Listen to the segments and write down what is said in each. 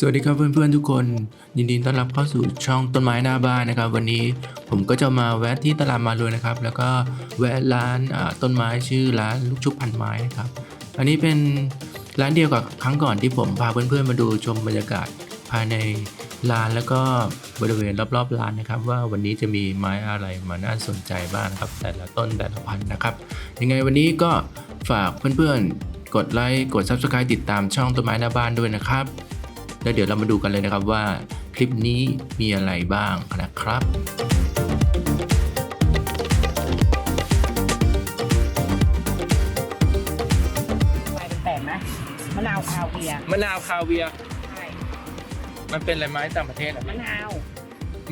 สวัสดีครับเพื่อนๆทุกคน ยินดีต้อนรับเข้าสู่ช่องต้นไม้หน้าบ้านนะครับ วันนี้ผมก็จะมาแวะที่ตลาดมาเลยนะครับ แล้วก็แวะร้านต้นไม้ชื่อร้านลูกชุบพันไม้นะครับ อันนี้เป็นร้านเดียวกับครั้งก่อนที่ผมพาเพื่อนๆมาดูชมบรรยากาศภายในร้านแล้วก็บริเวณรอบๆร้านนะครับ ว่าวันนี้จะมีไม้อะไรมาน่าสนใจบ้างครับ แต่ละต้นแต่ละพันนะครับ ยังไงวันนี้ก็ฝากเพื่อนๆกดไลค์กด Subscribe ติดตามช่องต้นไม้หน้าบ้านด้วยนะครับ แล้วเดี๋ยวเรามาดูกันเลยนะครับว่าคลิปนี้มีอะไรบ้างนะครับไฟเป็นแปลกไหมมะนาวคาวเวียร์มะนาวคาเวียร์ใช่มันเป็นอะไรไม้ต่างประเทศอะมะนาว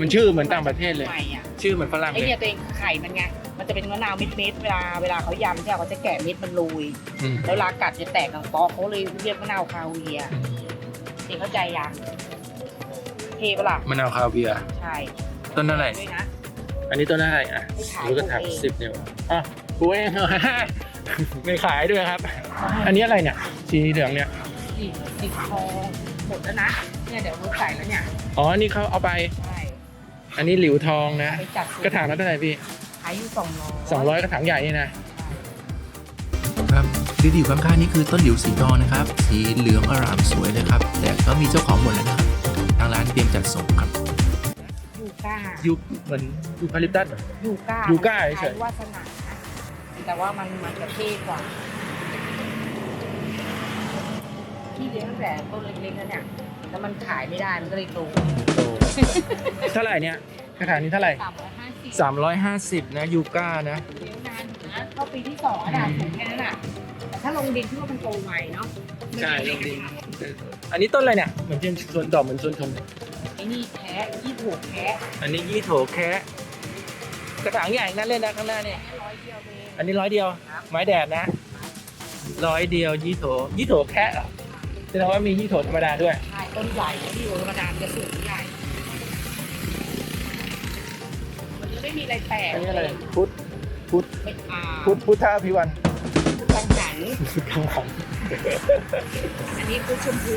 มันชื่อเหมือนต่างประเทศเลย ใหม่อะชื่อเหมือนฝรั่งไอเลยเนี่ยตัวเองไข่มันไง มันจะเป็นมะนาวเม็ดๆเวลาเวลาเขายำใช่ไหมเขาจะแกะเม็ดมันลุย อืมแล้วเวลากัดจะแตกกังปอกเขาเลยเรียกมะนาวคาวเวียร์ เองเข้าใจยังเทปะล่ะมะนาวคาเวียร์ใช่ต้นอะไรด้วยนะ อันนี้ต้นอะไรอะไม่ขาย รู้ก็ถักปลูกเองสิบเดียวอะกูเองไม่ขายด้วยครับ อันนี้อะไรเนี่ยสีเหลืองเนี่ยสีสีทองหมดแล้วนะเนี่ยเดี๋ยวรู้ใส่แล้วเนี่ยอ๋ออันนี้เขาเอาไป ใช่อันนี้หลิวทองนะไปจัดกระถางละเท่าไหร่พี่ขายอยู่สองร้อยสองร้อยกระถางใหญ่นี่นะ ครับที่อยู่ข้างๆนี่คือต้นหลิวสีทองนะครับ สีเหลืองอร่ามสวยเลยครับ แต่ก็มีเจ้าของหมดแล้วนะครับ ทางร้านเตรียมจัดส่งครับ ยูก้ายูเหมือนยูคาลิปตัสยูก้ายูก้าเฉยๆใช้วาสนาแต่ว่ามันมันจะเท่กว่า ที่เลี้ยงตั้งแต่ต้นเล็กๆแล้วเนี่ยแล้วมันขายไม่ได้มันก็เลยโตเท่าไหร่เนี่ยกระถางนี้เท่าไหร่ สามร้อยห้าสิบ350 นะยูก้านะ เลี้ยงนานอยู่นะเข้าปีที่สองอะถูกแค่นั้นอะแต่ ถ้าลงดินที่ว่ามันโตไวเนาะใช่ลงดิน อันนี้ต้นอะไรเนี่ย เหมือนเป็นสวนดอกเหมือนสวนชมไอ้นี่แท้ยี่ถูกแท้อันนี้ยี่โถแคะกระถางใหญ่นั่นเลยนะข้างหน้าเนี่ยแค่ร้อยเดียวเองอันนี้ร้อยเดียวครับไม้แดดนะ ร้อยเดียวยี่โถยี่โถแคะเหรอแสดงว่ามียี่โถธรรมดาด้วยใช่ต้นใหญ่ที่อยู่ธรรมดาจะสูงใหญ่มันจะไม่มีอะไรแปลกอันนี้อะไรพุทธพุทธเป็นอาพุทธพุทธาพิวัน กังหันพุทธของ อันนี้คือชมพู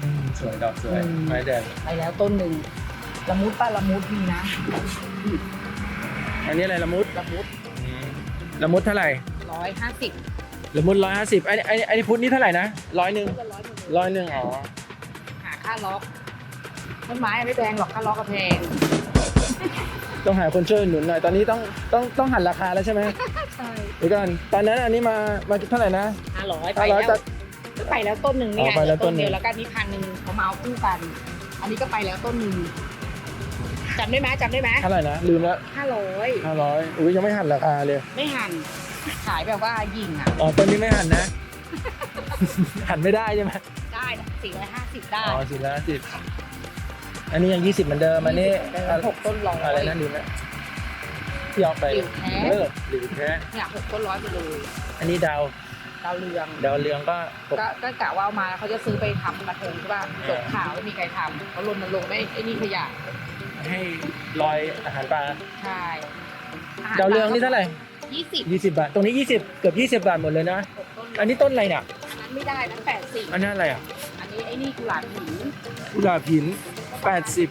อืมสวยดอกสวยอืม ไม้แดดไปแล้วต้นหนึ่งละมุดป้าละมุดมีนะอันนี้อะไรละมุดละมุดอืมละมุดเท่าไหร่ร้อยห้าสิบละมุดร้อยห้าสิบไอ้ไอ้ไอ้พุทธนี่เท่าไหร่นะร้อยหนึ่งก็ร้อยหมดเลยร้อยหนึ่งอ๋อหาค่าล็อกต้นไม้ไม่แพงหรอกค่าล็อกก็แพง ต้องหาคนช่วยหนุนหน่อยตอนนี้ต้องต้องต้องหันราคาแล้วใช่ไหมใช่เดี๋ยวก่อนตอนนั้นอันนี้มามาเท่าไหร่นะห้าร้อยไปห้าร้อยแล้วแต่ไปแล้วต้นหนึ่งนี่อ๋ไงอไปแล้วต้นหนึ่ง เดียวแล้วกันนี่พันหนึ่งเขามาเอาคู่กัน อันนี้ก็ไปแล้วต้นหนึ่งจำได้ไหมจำได้ไหมเท่าไหร่นะลืมแล้วห้าร้อยห้าร้อยอุ้ยยังไม่หันราคาเลยไม่หันขายแบบว่ายิงอะ อ๋อต้นนี้ไม่หันนะ หันไม่ได้ใช่ไหมได้สี่ร้อยห้าสิบได้ อ๋อสิบละสิบ อันนี้ยังยี่สิบเหมือนเดิมอันนี้หกต้นร้อยอะไรนะลืมแล้วที่เอาไปหลิวแท้เออหลิวแท้เนี่ยหกต้นร้อยไปเลยอันนี้ดาวดาวเรืองดาวเรืองก็หกก็ก็กะว่าเอามาเขาจะซื้อไปทำกระทงใช่ป่ะจบข่าวไม่มีใครทำเขาลนลงค์ไม่ไอ้นี่ขยะให้ลอยอาหารปลาใช่ดาวเรืองนี่เท่าไหร่ยี่สิบยี่สิบบาทตรงนี้ยี่สิบเกือบยี่สิบบาทหมดเลยนะหกต้นอันนี้ต้นอะไรเนี่ยอันไม่ได้นั้นแปดสิบอันนั้นอะไรอะอันนี้ไอ้นี่กุหลาบหินกุหลาบหิน แปดสิบ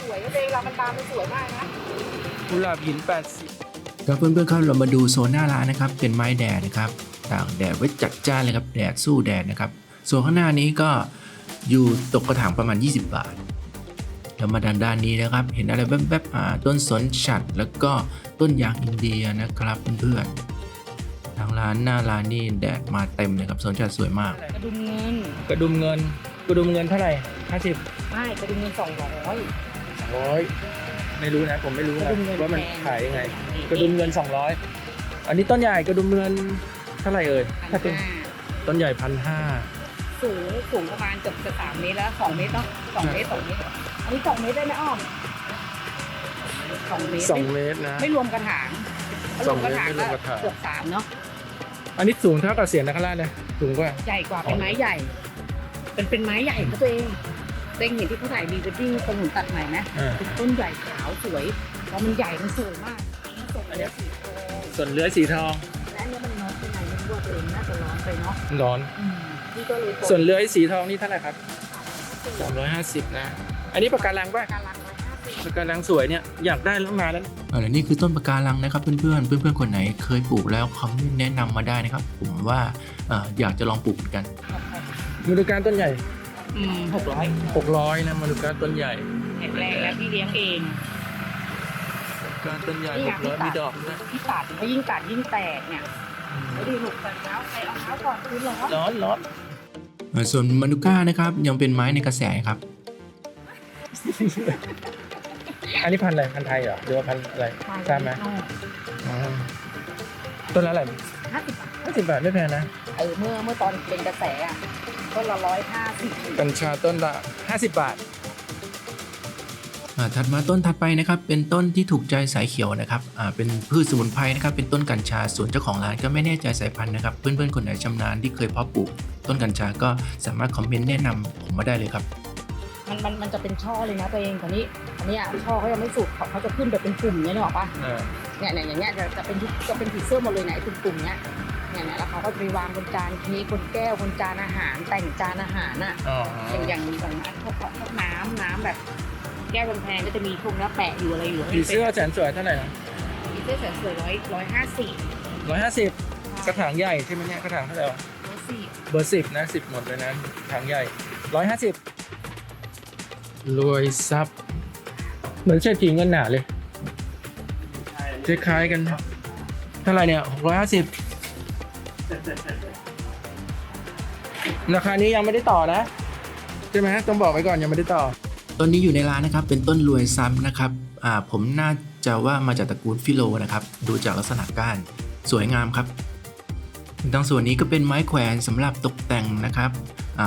สวยเองเรามันตามมันสวยมากนะ กุหลาบหินแปดสิบครับเพื่อนๆครับเรามาดูโซนหน้าร้านนะครับ เป็นไม้แดดนะครับตากแดดไว้จัดจ้านเลยครับแดดสู้แดดนะครับส่วนข้างหน้านี้ก็อยู่ตกกระถางประมาณ 20 บาทแล้วมาด้านด้านนี้นะครับ เห็นอะไรแวบๆอ่าต้นสนฉัดแล้วก็ต้นยางอินเดียนะครับเพื่อนๆทางร้านหน้าร้านนี่แดดมาเต็มเลยครับสนฉัดสวยมาก กระดุมเงินกระดุมเงิน กระดุมเงินเท่าไหร่ห้าสิบไม่กระดุมเงินสองร้อยร้อยไม่รู้นะผมไม่รู้กนะระดุมเงินว่ามันแพงขายยังไงกระดุมเงิน200อันนี้ต้นใหญ่กระดุมเงินเท่าไหร่เอ่ยพัถ้านเป็นห้าต้นใหญ่พันห้าสูงสูงประมาณเกือบจะสามเมตรแล้วสองเมตรเนาะสองเมตรสองเมตรอันนี้สองเมตรได้ไหมอ้อมสองเมตรสองเมตรนะไม่รวมกระถางถ้ารวมกระถางสองเมตรไม่รวมกก็ระถางเกือบสามเนาะอันนี้สูงเท่ากับเสียงนักล่าเลยสูงกว่าใหญ่กว่าเป็นไม้ใหญ่ เป็นเป็นไม้ใหญ่เขาตัวเองตัวเองเห็นที่เขาถ่ายดีเวดดิ้งตรงหุ่นตัดใหม่ไหมอ่า เป็นต้นใหญ่ขาวสวยเพราะมันใหญ่มันสวยมากส่งเลยสีทองส่วนเลื้อยสีทอง และอันเนี้ยมันน้อยไปไหนไม่รู้ว่าตัวเองน่าจะร้อนไปเนาะร้อน อืมนี่ก็เลยส่วนเลื้อยสีทองนี่เท่าไหร่ครับสามร้อยห้าสิบนะ อันนี้ปากการังป่ะ การรังร้อยห้าสิบปากการังสวยเนี่ย อยากได้แล้วมาแล้วและนี่คือต้นปากการังนะครับเพื่อนๆ เพื่อนๆ คนไหนเคยปลูกแล้วคอมเมนต์แนะนำมาได้นะครับ ผมว่าเอ่ออยากจะลองปลูกเหมือนกัน มาดูการต้นใหญ่อืมหกร้อย600นะมาดูการต้นใหญ่แข็งแรงแล้วพี่เลี้ยงเองการต้นใหญ่นี่ไง600มีดอกนะที่ตัดก็ยิ่งตัดยิ่งแตกเนี่ยแล้วดีหนุกแต่เช้าใครเอาเท้าก่อนคือร้อนร้อนร้อนส่วนมานูก้านะครับยังเป็นไม้ในกระแสครับ อันนี้พันธุ์อะไรพันธุ์ไทยเหรอหรือว่าพันธุ์อะไรทราบไหมอ๋อต้นละอะไรห้าสิบบาทห้าสิบบาทไม่แพงนะเออเมื่อเมื่อตอนเป็นกระแสอะ ต้นละร้อยห้าสิบกัญชาต้นละ 50 บาทถัดมาต้นถัดไปนะครับ เป็นต้นที่ถูกใจสายเขียวนะครับอ่าเป็นพืชสมุนไพรนะครับ เป็นต้นกัญชาส่วนเจ้าของร้านก็ไม่แน่ใจสายพันธุ์นะครับ เพื่อนๆคนไหนชำนาญที่เคยเพาะปลูก ต้นกัญชาก็สามารถคอมเมนต์แนะนำผมมาได้เลยครับ มันมันมันจะเป็นช่อเลยนะตัวเองคนนี้อันเนี้ยช่อเขายังไม่สุดเขาเขาจะขึ้นแบบเป็นกลุ่มเนี้ยนึกออกปะเนี่ยเนี่ยอย่างเงี้ยจะจะเป็นที่จะเป็นผีเสื้อหมดเลยไหนะไอ้กลุ่มๆเนี้ย เนี่ยเนี่ยแล้วเขาก็จะไปวางบนจานเค้กบนแก้วบนจานอาหาร แต่งจานอาหารอะอ๋ออย่างอย่างอย่างอันพวกพวกน้ำน้ำแบบ แก้วกำแพงก็จะมีพวกนี้แปะอยู่อะไรอยู่ผีเสื้อแสนสวยเท่าไหร่นะผีเสื้อสวยๆร้อยร้อยห้าสิบร้อยห้าสิบกระถางใหญ่ใช่ไหมเนี่ยกระถางเท่าไหร่วะร้อยสี่เบอร์สิบนะสิบหมดเลยนะกระถางใหญ่ร้อยห้าสิบรวยทรัพย์เหมือนเศรษฐีเงินหนาเลยคล้ายๆกัน เท่าไหร่เนี่ยหกร้อยห้าสิบ ราคานี้ยังไม่ได้ต่อนะ ใช่ไหมต้องบอกไว้ก่อนยังไม่ได้ต่อ ต้นนี้อยู่ในร้านนะครับ เป็นต้นรวยซ้ำนะครับอ่าผมน่าจะว่ามาจากตระกูลฟิโลนะครับ ดูจากลักษณะก้านสวยงามครับทางส่วนนี้ก็เป็นไม้แขวนสำหรับตกแต่งนะครับ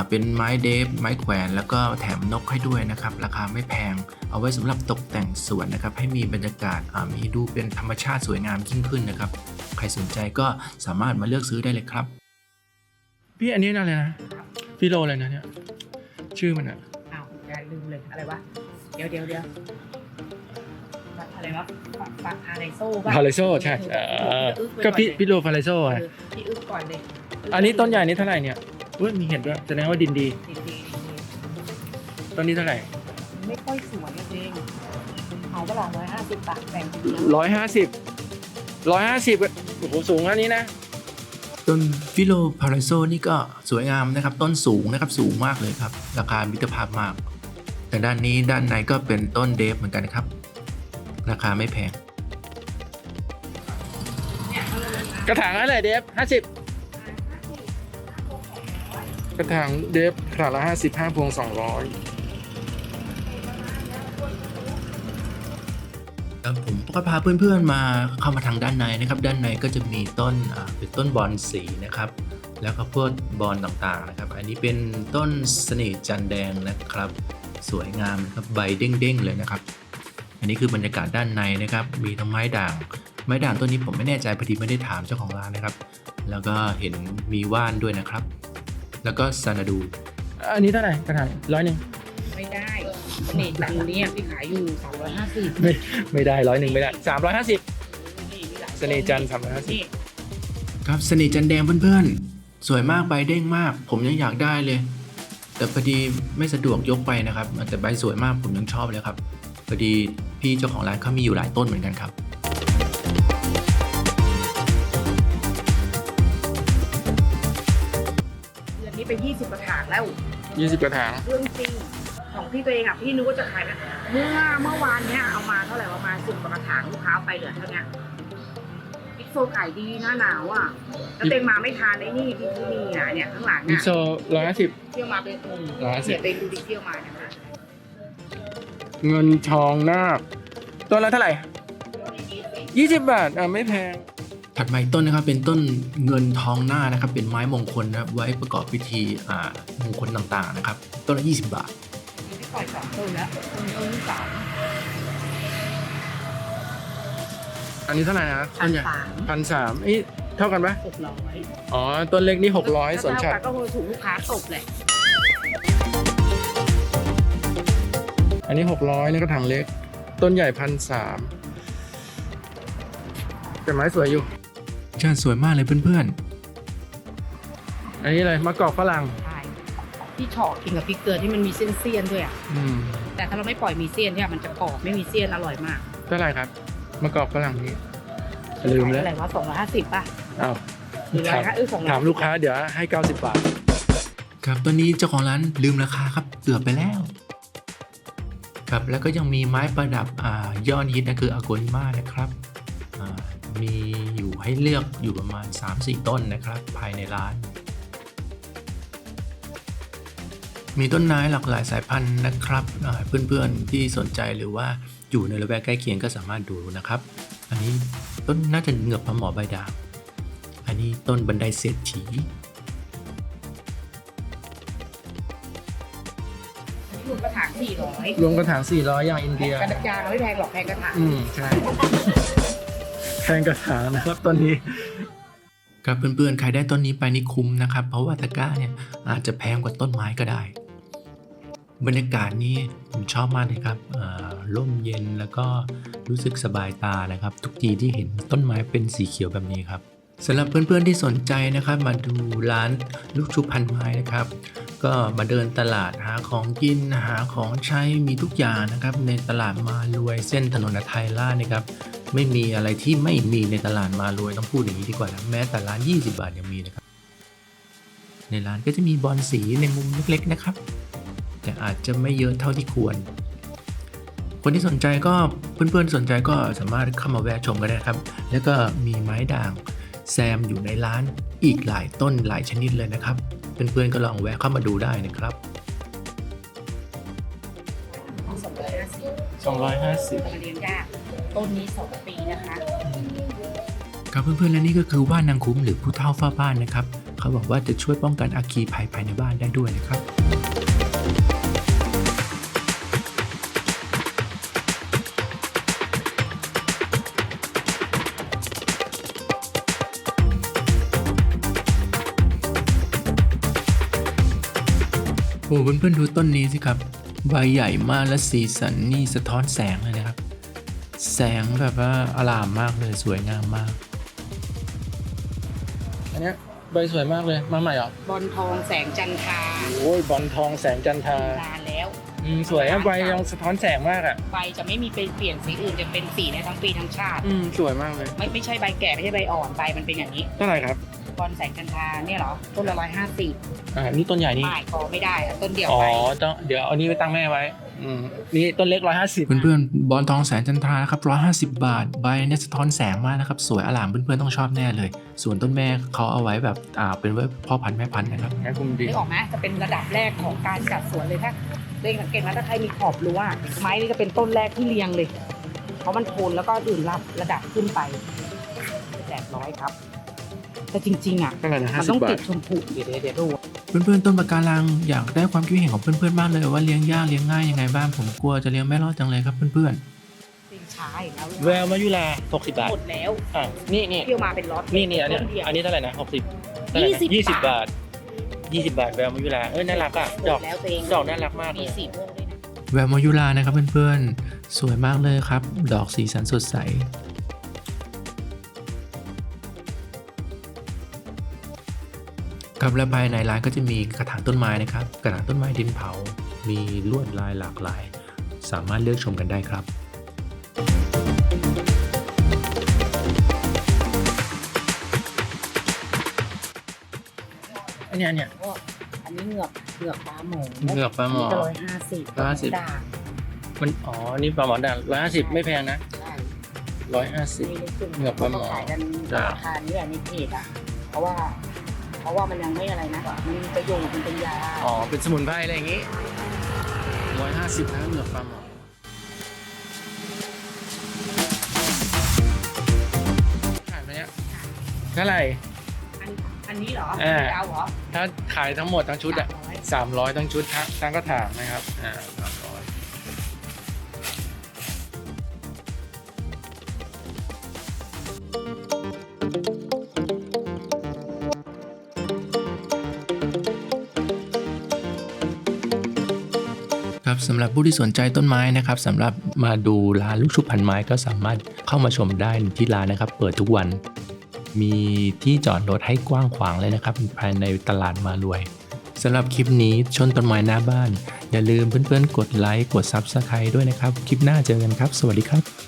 เป็นไม้เดฟ ไม้แขวน แล้วก็แถมนกให้ด้วยนะครับ ราคาไม่แพง เอาไว้สำหรับตกแต่งสวนนะครับ ให้มีบรรยากาศอ่ามีดูเป็นธรรมชาติสวยงามยิ่งขึ้นนะครับ ใครสนใจก็สามารถมาเลือกซื้อได้เลยครับ พี่อันนี้นั่นเลยนะฟิโลอะไรนะเนี่ย ชื่อมันอะอ้าวอย่าลืมเลยอะไรวะ เดี๋ยวเดี๋ยวเดี๋ยวอะไรวะฟาฟาพาไนโซ่ป่ะพาเลโซใช่เออก็พี่พี่โลพาเลโซเออะอพี่อึ๊กก่อนเลย อันนี้ต้นใหญ่นี่เท่าไหร่เนี่ย อุ้ยมีเห็ดด้วยแสดงว่าดินดีดีต้นนี้เท่าไหร่ๆไม่ค่อยสวยนะเองเอาเวลาร้อยห้าสิบบาทแบ่งร้อยห้าสิบร้อยห้าสิบโอ้โหสูงอันนี้นะ ต้นฟิโลพาราโซนี่ก็สวยงามนะครับ ต้นสูงนะครับสูงมากเลยครับ ราคามิตรภาพมาก แต่ด้านนี้ด้านในก็เป็นต้นเดฟเหมือนกันนะครับ ราคาไม่แพง กระถางอะไรเดฟห้าสิบ กระถางเดฟกระถางละห้าสิบห้าพวงสองร้อยครับผมก็พาเพื่อนๆมาเข้ามาทางด้านในนะครับ ด้านในก็จะมีต้นเป็นต้นบอนสีนะครับ แล้วก็พวกบอลต่างๆนะครับ อันนี้เป็นต้นเสน่ห์จันแดงนะครับ สวยงามนะครับใบเด้งๆเลยนะครับ อันนี้คือบรรยากาศด้านในนะครับ มีทั้งไม้ด่าง ไม้ด่างต้นนี้ผมไม่แน่ใจพอดีไม่ได้ถามเจ้าของร้านนะครับ แล้วก็เห็นมีว่านด้วยนะครับ แล้วก็ซานาดู อันนี้เท่าไหร่กระถางร้อยหนึ่งไม่ได้เสน่ห์จังเนี่ยพี่ขายอยู่สองร้อยห้าสิบไม่ไม่ได้ร้อยหนึ่งไม่ได้สามร้อยห้าสิบ เสน่ห์จันทร์350นี่ครับเสน่ห์จันแดงเพื่อนๆ สวยมากใบเด้งมาก ผมยังอยากได้เลย แต่พอดีไม่สะดวกยกไปนะครับแต่ใบสวยมากผมยังชอบเลยครับพอดีพี่เจ้าของร้านเขามีอยู่หลายต้นเหมือนกันครับ นนี้ไปยี่สิบกระถางแล้ว20 กระถาง เรื่องจริงของพี่ตัวเองอะพี่นึกว่าจะขายนะเมื่อเมื่อวานเนี้ยเอามาเท่าไหร่ประมาณสิบกว่ากระถางลูกค้าเอาไปเหลือเท่าเนี้ยบิ๊กโซขายดีหน้าหนาวอะแล้วเต็งมาไม่ทานไอ้นี่ที่ที่นี่อะเนี่ยข้างหลังมิอะโซร้อยห้าสิบ เที่ยวมาเป็นคนร้อยห้าสิบ เนี่ยเต็งดูดิเที่ยวมานะคะเงินทองนาคต้นละเท่าไหร่ 20 บาท อะ ไม่แพง ถัดมาอีกต้นนะครับเป็นต้นเงินทองหน้านะครับ เป็นไม้มงคลนะครับไว้ประกอบพิธีอ่ามงคลต่างๆนะครับ ต้นละ 20 บาทพี่ปล่อยสองต้นแล้วต้นต้นที่สามอันนี้เท่าไหร่นะพันสามพันสามเอ้ยเท่ากันปะหกร้อยอ๋อ ต้นเล็กนี่ 600สวนฉัดถ้าเท่ากันก็คงถูกลูกค้าตบแหละอันนี้ 600นี่ก็ถังเล็ก ต้นใหญ่พันสามแต่ไม้สวยอยู่ ชาติสวยมากเลยเพื่อนๆอันนี้เลยมะกอกฝรั่งใช่ที่เฉาะกินกับพริกเกลือที่มันมีเส้นเซียนๆด้วยอะ อืมแต่ถ้าเราไม่ปล่อยมีเซียนเนี่ยมันจะกรอบไม่มีเซียนอร่อยมากเท่าไหร่ครับมะกอกฝรั่งนี้ลืมแล้วอะไรวะสองร้อยห้าสิบป่ะอ้าวหรือร้อยห้าเออสองร้อยถามลูกค้าเดี๋ยวให้ 90 บาทครับตอนนี้เจ้าของร้านลืมราคาครับเกือบไปแล้ว ครับแล้วก็ยังมีไม้ประดับอ่ายอดฮิตนะคืออ g โกนิมานะครับอ่า มีอยู่ให้เลือกอยู่ประมาณ 3-4 ต้นนะครับ ภายในร้าน มีต้นไม้หลากหลายสายพันธุ์นะครับอ่าเพื่อนๆที่สนใจหรือว่าอยู่ในระแวกใกล้เคียงก็สามารถดูนะครับ อันนี้ต้นน่าจะเหงือกพระหมอใบด่างอันนี้ต้นบันไดเศรษฐีรวมกระถางสี่ร้อยรวมกระถาง400อย่างอินเดียกระยางไม่แพงหรอกแพงกระถางอืมใช่ แพงกระถางนะครับต้นนี้ครับเพื่อนๆ ใครได้ต้นนี้ไปนี่คุ้มนะครับ เพราะว่าตะกร้าเนี่ยอาจจะแพงกว่าต้นไม้ก็ได้ บรรยากาศนี้ผมชอบมากเลยครับอ่อร่มเย็นแล้วก็รู้สึกสบายตานะครับ ทุกทีที่เห็นต้นไม้เป็นสีเขียวแบบนี้ครับ สำหรับเพื่อนๆที่สนใจนะครับมาดูร้านลูกชุบพันไม้นะครับ ก็มาเดินตลาดหาของกินหาของใช้มีทุกอย่างนะครับ ในตลาดมารวยเส้นถนนไทยล่านะครับ ไม่มีอะไรที่ไม่มีในตลาดมารวยต้องพูดอย่างนี้ดีกว่านะแม้แต่ร้าน 20 บาทยังมีนะครับ ในร้านก็จะมีบอลสีในมุมเล็กๆนะครับ แต่อาจจะไม่เยอะเท่าที่ควร คนที่สนใจก็เพื่อนๆสนใจก็สามารถเข้ามาแวะชมกันได้นะครับ แล้วก็มีไม้ด่าง แซมอยู่ในร้านอีกหลายต้นหลายชนิดเลยนะครับ เพื่อนๆก็ลองแวะเข้ามาดูได้นะครับสองร้อยห้าสิบ250มันเลี้ยงยากต้นนี้สองปีนะคะ ครับเพื่อนๆและนี่ก็คือว่านนางคุ้มหรือผู้เฒ่าเฝ้าบ้านนะครับ เขาบอกว่าจะช่วยป้องกันอัคคีภัยภายในบ้านได้ด้วยนะครับ โอ้เพื่อนๆดูต้นนี้สิครับ ใบใหญ่มากและสีสันนี่สะท้อนแสงเลยนะครับ แสงแบบว่าอลามมากเลยสวยงามมาก อันเนี้ยใบสวยมากเลยมาใหม่เหรอบอลทองแสงจันทราโอ้ยบอลทองแสงจันทรานานแล้วอืมสวยอะใบยังสะท้อนแสงมากอะใบจะไม่มีไปเปลี่ยนสีอื่นจะเป็นสีในทั้งปีทั้งชาติ อืมสวยมากเลย ไม่ไม่ใช่ใบแก่ไม่ใช่ใบอ่อนใบมันเป็นอย่างนี้ เท่าไหร่ครับ บอลแสงจันทราเนี่ยเหรอต้นละร้อยห้าสิบอ่านี่ต้นใหญ่นี่ไม่พอไม่ได้อะต้นเดียวอ๋อไปต้องเดี๋ยวเอานี้ไปตั้งแม่ไว้อืมนี่ต้นเล็กร้อยห้าสิบเพื่อนๆบอลทองแสงจันทรานะครับร้อยห้าสิบบาท ใบเนี่ยสะท้อนแสงมากนะครับ สวยอลามเพื่อนๆต้องชอบแน่เลย ส่วนต้นแม่เขาเอาไว้แบบอ่าเป็นไว้พ่อพันธุ์แม่พันธุ์นะครับแม่คุมดีนึกออกไหมจะเป็นระดับแรกของการจัดสวนเลยถ้าเรียงสังเกตว่าถ้าใครมีขอบรั้วอะไม้นี่จะเป็นต้นแรกที่เรียงเลย เพราะมันโคนแล้วก็อื่นรับระดับขึ้นไปแปดร้อยครับ แต่จริง ๆ อะ เท่าไหร่นะมัห้านสิต้บองบาติท ดชมพูเดี๋ยวเดี๋ยวเดี๋ยวดูเพื่อนๆต้นปะการังอยากได้ความคิดเห็นของเพื่อนๆมากเลยว่าเลี้ยงยากเลี้ยงง่ายยังไงบ้างผมกลัวจะเลี้ยงไม่รอดจังเลยครับเพื่อนสินช้าอีกแล้วๆแววมายุลา60 บาทหมดแล้วอะนี่นี่เที่ยวมาเป็นล็อตนี่นี่อันเนี้ยต้เดียว อันนี้เท่าไหร่นะ60 20ยี่สิบบาทยี่สิบบาทแววมายุลาเอ้ยน่ารักอะหมดอกดแล้วตัวเองดอกน่ารักมากเลมีย สีม่วงด้วยนะแววมายุลานะครับเพื่อนๆสวยมากเลยครับ ดอกสีสันสดใส ครับและภายในร้านก็จะมีกระถางต้นไม้นะครับ กระถางต้นไม้ดินเผา มีลวดลายหลากหลาย สามารถเลือกชมกันได้ครับอันนี้อันเนี้ยก็อันนี้เหงือกเหงือกปลาหมอเหงือกปลาหมอจะร้อยห้าสิบ150 ด่างมันอ๋อ นี่ปลาหมอด่างร้อยห้าสิบไม่แพงนะใช่ร้อยห้าสิบ นี่ในกลุ่มเหงือกปลาหมอ ขายกันจ้ะราคานี้แหละในเพจอะ เพราะว่า เพราะว่ามันยังไม่อะไรนะมันมีประโยชน์มันเป็นยาอ๋อ เป็นสมุนไพรอะไรอย่างงี้ร้อยห้าสิบนะเหงือกปลาหมอขายไหมเนี่ยเท่าไหร่ อันอันนี้เหรออ่าเอาเหรอถ้าขายทั้งหมดทั้งชุดอะ300สามร้อยทั้งชุดทั้งทั้งกระถางนะครับอ่า สามร้อยครับสำหรับผู้ที่สนใจต้นไม้นะครับสำหรับมาดูร้านลูกชุบพันไม้ก็สามารถเข้ามาชมได้ที่ร้านนะครับ เปิดทุกวัน มีที่จอดรถให้กว้างขวางเลยนะครับภายในตลาดมารวยสำหรับคลิปนี้ชนต้นไม้หน้าบ้าน อย่าลืมเพื่อนๆกดไลค์กด Subscribe ด้วยนะครับ คลิปหน้าเจอกันครับ สวัสดีครับ